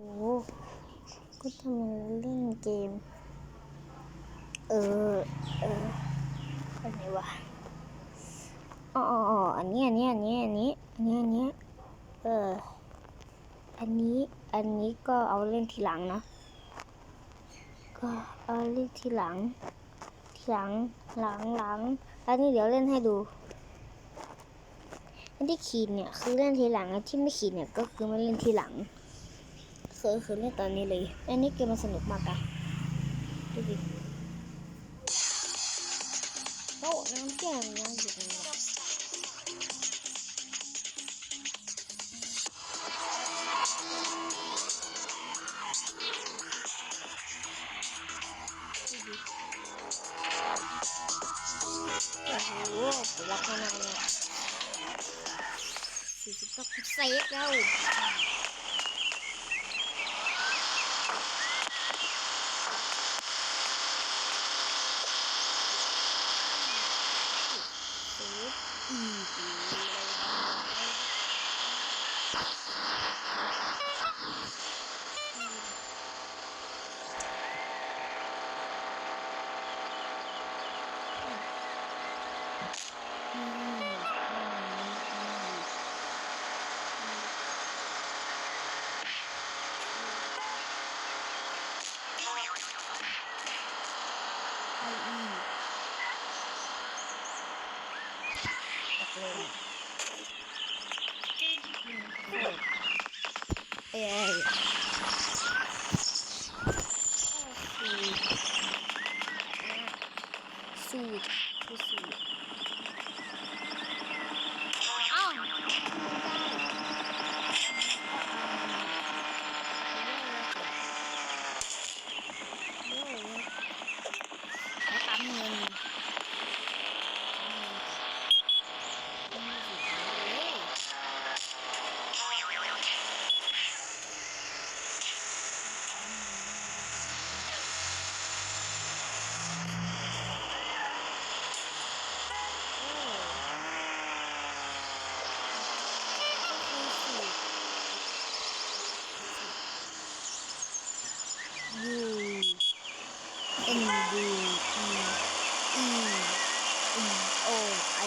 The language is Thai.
โอ้ก็ทำไมเล่นเกม เออ เอออันไหนวะอ๋ออ๋ออ๋ออันนี้ อันนี้ อันนี้ อันนี้ อันนี้ อันนี้ เออ อันนี้ อันนี้ก็เอาเล่นทีหลังนะ ก็เอาเล่นทีหลัง ทีหลัง หลังหลัง อันนี้เดี๋ยวเล่นให้ดู อันที่ขีดเนี่ยคือเล่นทีหลังอันที่ไม่ขีดเนี่ยก็คือไม่เล่นทีหลัง คือคือเล่นตอนนี้เลย อันนี้เกมมันสนุกมากอะดูดิโอ้น้ำแก้วน้ำอยู่ตรงนี้โอ้โหรักมานานเนี่ยสี่สิบก็เซฟแล้ว ฟอีกไออี ตกลงเอ้ยสูตรคือสูตรอ้าวแล้วปั๊มเงิน ยูเอ็นดีอีอีอีโอไอ